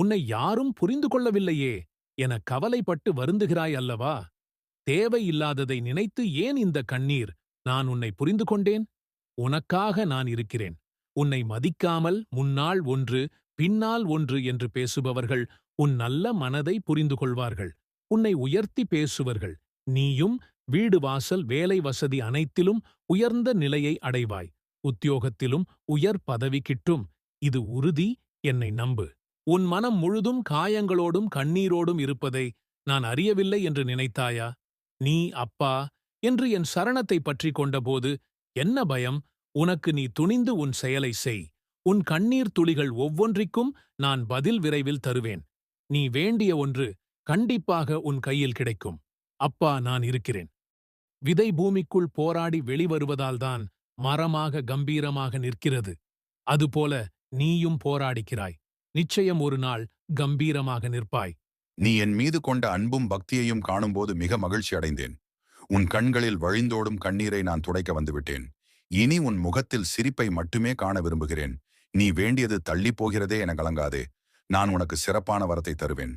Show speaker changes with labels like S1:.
S1: உன்னை யாரும் புரிந்து கொள்ளவில்லையே என கவலைப்பட்டு வருந்துகிறாய் அல்லவா? தேவையில்லாததை நினைத்து ஏன் இந்த கண்ணீர்? நான் உன்னை புரிந்து கொண்டேன். உனக்காக நான் இருக்கிறேன். உன்னை மதிக்காமல் முன்னாள் ஒன்று பின்னால் ஒன்று என்று பேசுபவர்கள் உன் நல்ல மனதை புரிந்து கொள்வார்கள். உன்னை உயர்த்தி பேசுவர்கள். நீயும் வீடு வாசல் வேலை வசதி அனைத்திலும் உயர்ந்த நிலையை அடைவாய். உத்தியோகத்திலும் உயர் பதவி கிட்டும். இது உறுதி. என்னை நம்பு. உன் மனம் முழுதும் காயங்களோடும் கண்ணீரோடும் இருப்பதை நான் அறியவில்லை என்று நினைத்தாயா? நீ அப்பா என்று என் சரணத்தை பற்றி கொண்டபோது என்ன பயம்? உனக்கு நீ துணிந்து உன் செயலை செய். உன் கண்ணீர் துளிகள் ஒவ்வொன்றிற்கும் நான் பதில் விரைவில் தருவேன். நீ வேண்டிய ஒன்று கண்டிப்பாக உன் கையில் கிடைக்கும். அப்பா நான் இருக்கிறேன். விதை பூமிக்குள் போராடி வெளிவருவதால்தான் மரமாக கம்பீரமாக நிற்கிறது. அதுபோல நீயும் போராடிக்கிறாய். நிச்சயம் ஒரு நாள் கம்பீரமாக நிற்பாய்.
S2: நீ என் மீது கொண்ட அன்பும் பக்தியையும் காணும்போது மிக மகிழ்ச்சி அடைந்தேன். உன் கண்களில் வழிந்தோடும் கண்ணீரை நான் துடைக்க வந்துவிட்டேன். இனி உன் முகத்தில் சிரிப்பை மட்டுமே காண விரும்புகிறேன். நீ வேண்டியது தள்ளிப் போகிறதே என கலங்காதே. நான் உனக்கு சிறப்பான வரத்தை தருவேன்.